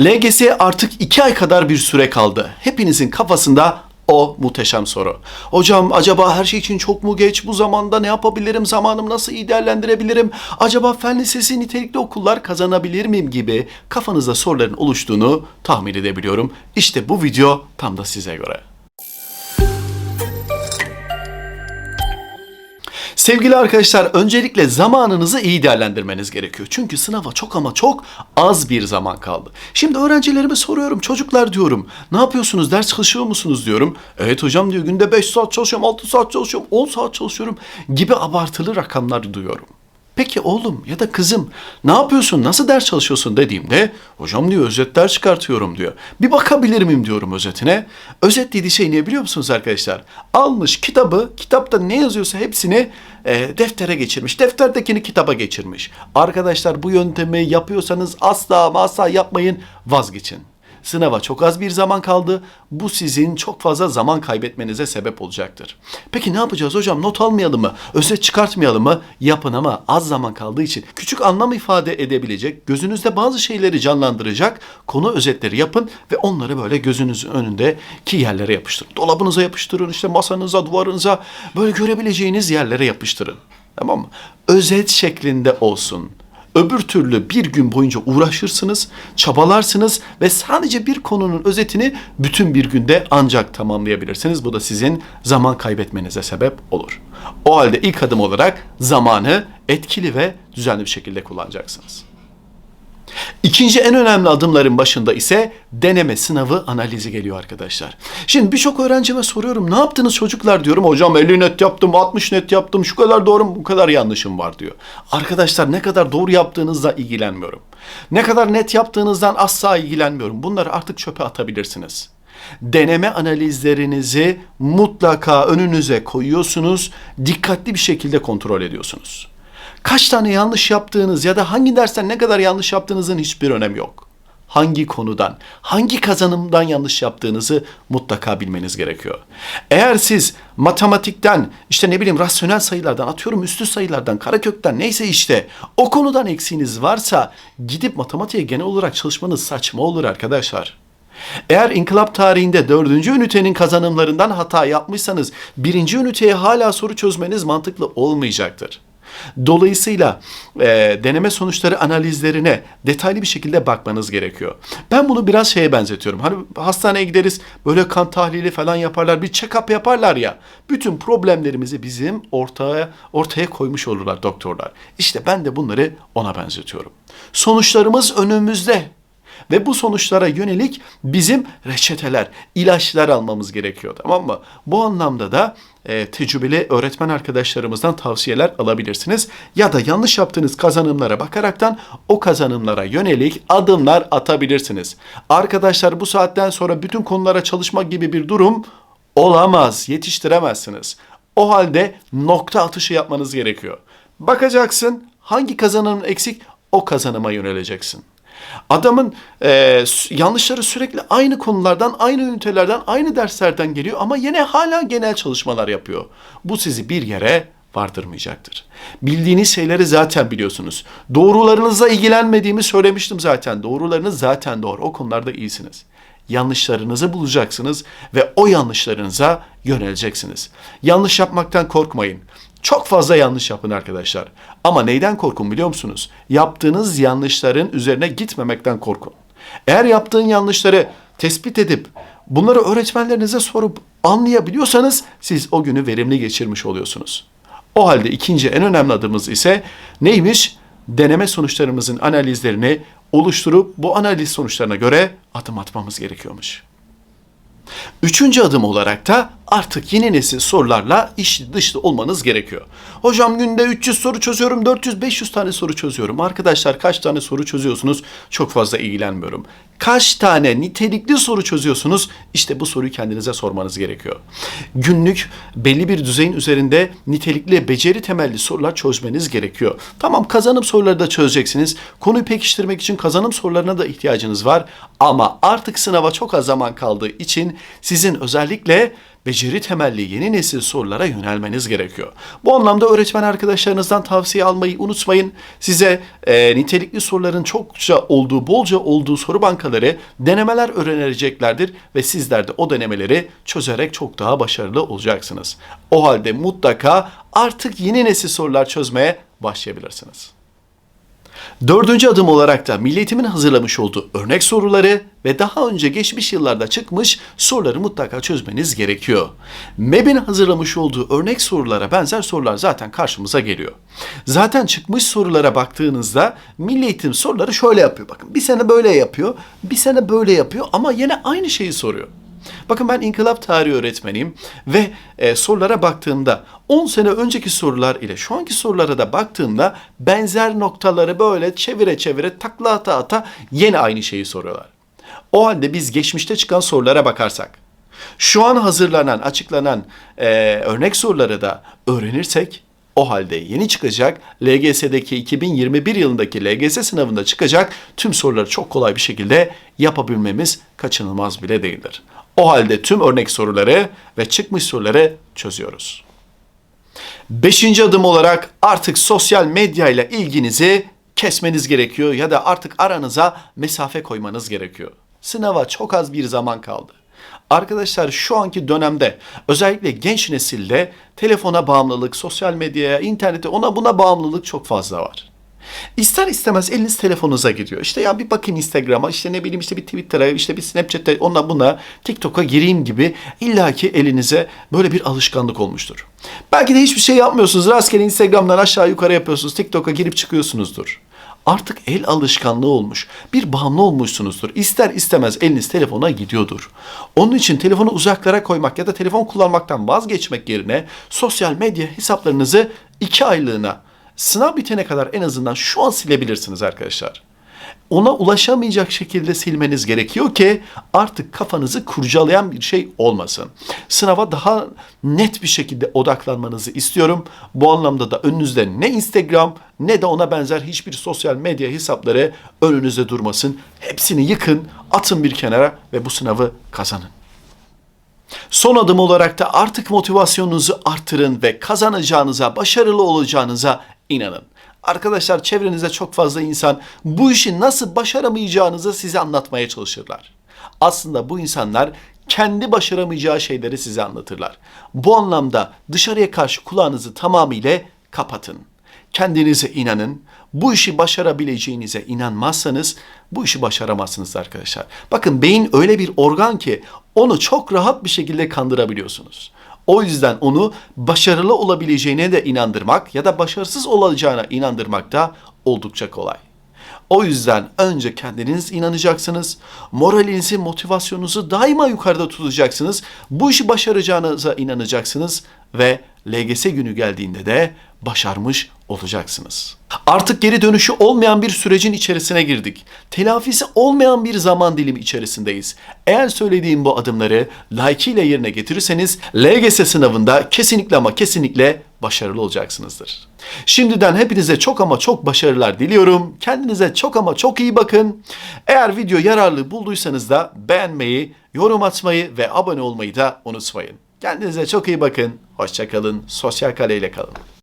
LGS'ye artık iki ay kadar bir süre kaldı. Hepinizin kafasında o muhteşem soru. Hocam acaba her şey için çok mu geç? Bu zamanda ne yapabilirim? Zamanımı nasıl iyi değerlendirebilirim? Acaba fen lisesi nitelikli okullar kazanabilir miyim gibi kafanızda soruların oluştuğunu tahmin edebiliyorum. İşte bu video tam da size göre. Sevgili arkadaşlar öncelikle zamanınızı iyi değerlendirmeniz gerekiyor. Çünkü sınava çok ama çok az bir zaman kaldı. Şimdi öğrencilerime soruyorum çocuklar diyorum ne yapıyorsunuz ders çalışıyor musunuz diyorum. Evet hocam diyor günde 5 saat çalışıyorum 6 saat çalışıyorum 10 saat çalışıyorum gibi abartılı rakamlar duyuyorum. Peki oğlum ya da kızım ne yapıyorsun nasıl ders çalışıyorsun dediğimde hocam diyor özetler çıkartıyorum diyor. Bir bakabilir miyim diyorum özetine. Özet dediği şey ne biliyor musunuz arkadaşlar? Almış kitabı kitapta ne yazıyorsa hepsini e, deftere geçirmiş. Defterdekini kitaba geçirmiş. Arkadaşlar bu yöntemi yapıyorsanız asla ama asla yapmayın vazgeçin. Sınava çok az bir zaman kaldı. Bu sizin çok fazla zaman kaybetmenize sebep olacaktır. Peki ne yapacağız hocam? Not almayalım mı? Özet çıkartmayalım mı? Yapın ama az zaman kaldığı için küçük anlam ifade edebilecek, gözünüzde bazı şeyleri canlandıracak konu özetleri yapın ve onları böyle gözünüzün önündeki yerlere yapıştırın. Dolabınıza yapıştırın, işte masanıza, duvarınıza böyle görebileceğiniz yerlere yapıştırın. Tamam mı? Özet şeklinde olsun. Öbür türlü bir gün boyunca uğraşırsınız, çabalarsınız ve sadece bir konunun özetini bütün bir günde ancak tamamlayabilirsiniz. Bu da sizin zaman kaybetmenize sebep olur. O halde ilk adım olarak zamanı etkili ve düzenli bir şekilde kullanacaksınız. İkinci en önemli adımların başında ise deneme sınavı analizi geliyor arkadaşlar. Şimdi birçok öğrencime soruyorum ne yaptınız çocuklar diyorum. Hocam 50 net yaptım 60 net yaptım şu kadar doğru bu kadar yanlışım var diyor. Arkadaşlar ne kadar doğru yaptığınızla ilgilenmiyorum. Ne kadar net yaptığınızdan asla ilgilenmiyorum. Bunları artık çöpe atabilirsiniz. Deneme analizlerinizi mutlaka önünüze koyuyorsunuz. Dikkatli bir şekilde kontrol ediyorsunuz. Kaç tane yanlış yaptığınız ya da hangi dersten ne kadar yanlış yaptığınızın hiçbir önemi yok. Hangi konudan, hangi kazanımdan yanlış yaptığınızı mutlaka bilmeniz gerekiyor. Eğer siz matematikten, işte ne bileyim rasyonel sayılardan, atıyorum üstü sayılardan, karakökten neyse işte o konudan eksiğiniz varsa gidip matematiğe genel olarak çalışmanız saçma olur arkadaşlar. Eğer inkılap tarihinde dördüncü ünitenin kazanımlarından hata yapmışsanız birinci üniteye hala soru çözmeniz mantıklı olmayacaktır. Dolayısıyla e, deneme sonuçları analizlerine detaylı bir şekilde bakmanız gerekiyor. Ben bunu biraz şeye benzetiyorum. Hani hastaneye gideriz böyle kan tahlili falan yaparlar bir check-up yaparlar ya. Bütün problemlerimizi bizim ortaya ortaya koymuş olurlar doktorlar. İşte ben de bunları ona benzetiyorum. Sonuçlarımız önümüzde. Ve bu sonuçlara yönelik bizim reçeteler, ilaçlar almamız gerekiyor tamam mı? Bu anlamda da e, tecrübeli öğretmen arkadaşlarımızdan tavsiyeler alabilirsiniz. Ya da yanlış yaptığınız kazanımlara bakaraktan o kazanımlara yönelik adımlar atabilirsiniz. Arkadaşlar bu saatten sonra bütün konulara çalışmak gibi bir durum olamaz, yetiştiremezsiniz. O halde nokta atışı yapmanız gerekiyor. Bakacaksın hangi kazanım eksik o kazanıma yöneleceksin. Adamın e, yanlışları sürekli aynı konulardan, aynı ünitelerden, aynı derslerden geliyor ama yine hala genel çalışmalar yapıyor. Bu sizi bir yere vardırmayacaktır. Bildiğiniz şeyleri zaten biliyorsunuz. Doğrularınızla ilgilenmediğimi söylemiştim zaten. Doğrularınız zaten doğru. O konularda iyisiniz. Yanlışlarınızı bulacaksınız ve o yanlışlarınıza yöneleceksiniz. Yanlış yapmaktan korkmayın. Çok fazla yanlış yapın arkadaşlar. Ama neyden korkun biliyor musunuz? Yaptığınız yanlışların üzerine gitmemekten korkun. Eğer yaptığın yanlışları tespit edip bunları öğretmenlerinize sorup anlayabiliyorsanız siz o günü verimli geçirmiş oluyorsunuz. O halde ikinci en önemli adımımız ise neymiş? Deneme sonuçlarımızın analizlerini oluşturup bu analiz sonuçlarına göre adım atmamız gerekiyormuş. Üçüncü adım olarak da artık yeni nesil sorularla iş dışlı olmanız gerekiyor. Hocam günde 300 soru çözüyorum, 400-500 tane soru çözüyorum. Arkadaşlar kaç tane soru çözüyorsunuz? Çok fazla ilgilenmiyorum. Kaç tane nitelikli soru çözüyorsunuz? İşte bu soruyu kendinize sormanız gerekiyor. Günlük belli bir düzeyin üzerinde nitelikli beceri temelli sorular çözmeniz gerekiyor. Tamam kazanım soruları da çözeceksiniz. Konuyu pekiştirmek için kazanım sorularına da ihtiyacınız var. Ama artık sınava çok az zaman kaldığı için sizin özellikle beceri temelli yeni nesil sorulara yönelmeniz gerekiyor. Bu anlamda öğretmen arkadaşlarınızdan tavsiye almayı unutmayın. Size e, nitelikli soruların çokça olduğu, bolca olduğu soru bankaları denemeler öğreneceklerdir ve sizler de o denemeleri çözerek çok daha başarılı olacaksınız. O halde mutlaka artık yeni nesil sorular çözmeye başlayabilirsiniz. Dördüncü adım olarak da Milli Eğitim'in hazırlamış olduğu örnek soruları ve daha önce geçmiş yıllarda çıkmış soruları mutlaka çözmeniz gerekiyor. MEB'in hazırlamış olduğu örnek sorulara benzer sorular zaten karşımıza geliyor. Zaten çıkmış sorulara baktığınızda Milli Eğitim soruları şöyle yapıyor. Bakın bir sene böyle yapıyor, bir sene böyle yapıyor ama yine aynı şeyi soruyor. Bakın ben inkılap tarihi öğretmeniyim ve e, sorulara baktığımda 10 sene önceki sorular ile şu anki sorulara da baktığımda benzer noktaları böyle çevire çevire takla ata ata yine aynı şeyi soruyorlar. O halde biz geçmişte çıkan sorulara bakarsak, şu an hazırlanan, açıklanan e, örnek soruları da öğrenirsek o halde yeni çıkacak LGS'deki 2021 yılındaki LGS sınavında çıkacak tüm soruları çok kolay bir şekilde yapabilmemiz kaçınılmaz bile değildir. O halde tüm örnek soruları ve çıkmış soruları çözüyoruz. Beşinci adım olarak artık sosyal medya ile ilginizi kesmeniz gerekiyor ya da artık aranıza mesafe koymanız gerekiyor. Sınava çok az bir zaman kaldı. Arkadaşlar şu anki dönemde özellikle genç nesilde telefona bağımlılık, sosyal medyaya, internete ona buna bağımlılık çok fazla var. İster istemez eliniz telefonunuza gidiyor. İşte ya bir bakayım Instagram'a, işte ne bileyim işte bir Twitter'a, işte bir Snapchat'e, ona buna, TikTok'a gireyim gibi illaki elinize böyle bir alışkanlık olmuştur. Belki de hiçbir şey yapmıyorsunuz. Rastgele Instagram'dan aşağı yukarı yapıyorsunuz. TikTok'a girip çıkıyorsunuzdur. Artık el alışkanlığı olmuş. Bir bağımlı olmuşsunuzdur. İster istemez eliniz telefona gidiyordur. Onun için telefonu uzaklara koymak ya da telefon kullanmaktan vazgeçmek yerine sosyal medya hesaplarınızı iki aylığına sınav bitene kadar en azından şu an silebilirsiniz arkadaşlar. Ona ulaşamayacak şekilde silmeniz gerekiyor ki artık kafanızı kurcalayan bir şey olmasın. Sınava daha net bir şekilde odaklanmanızı istiyorum. Bu anlamda da önünüzde ne Instagram ne de ona benzer hiçbir sosyal medya hesapları önünüzde durmasın. Hepsini yıkın, atın bir kenara ve bu sınavı kazanın. Son adım olarak da artık motivasyonunuzu artırın ve kazanacağınıza, başarılı olacağınıza inanın. Arkadaşlar çevrenizde çok fazla insan bu işi nasıl başaramayacağınızı size anlatmaya çalışırlar. Aslında bu insanlar kendi başaramayacağı şeyleri size anlatırlar. Bu anlamda dışarıya karşı kulağınızı tamamıyla kapatın. Kendinize inanın. Bu işi başarabileceğinize inanmazsanız bu işi başaramazsınız arkadaşlar. Bakın beyin öyle bir organ ki onu çok rahat bir şekilde kandırabiliyorsunuz. O yüzden onu başarılı olabileceğine de inandırmak ya da başarısız olacağına inandırmak da oldukça kolay. O yüzden önce kendiniz inanacaksınız. Moralinizi, motivasyonunuzu daima yukarıda tutacaksınız. Bu işi başaracağınıza inanacaksınız ve LGS günü geldiğinde de başarmış olacaksınız. Artık geri dönüşü olmayan bir sürecin içerisine girdik. Telafisi olmayan bir zaman dilimi içerisindeyiz. Eğer söylediğim bu adımları layıkıyla yerine getirirseniz LGS sınavında kesinlikle ama kesinlikle başarılı olacaksınızdır. Şimdiden hepinize çok ama çok başarılar diliyorum. Kendinize çok ama çok iyi bakın. Eğer video yararlı bulduysanız da beğenmeyi, yorum atmayı ve abone olmayı da unutmayın. Kendinize çok iyi bakın. Hoşçakalın. Sosyal kaleyle kalın.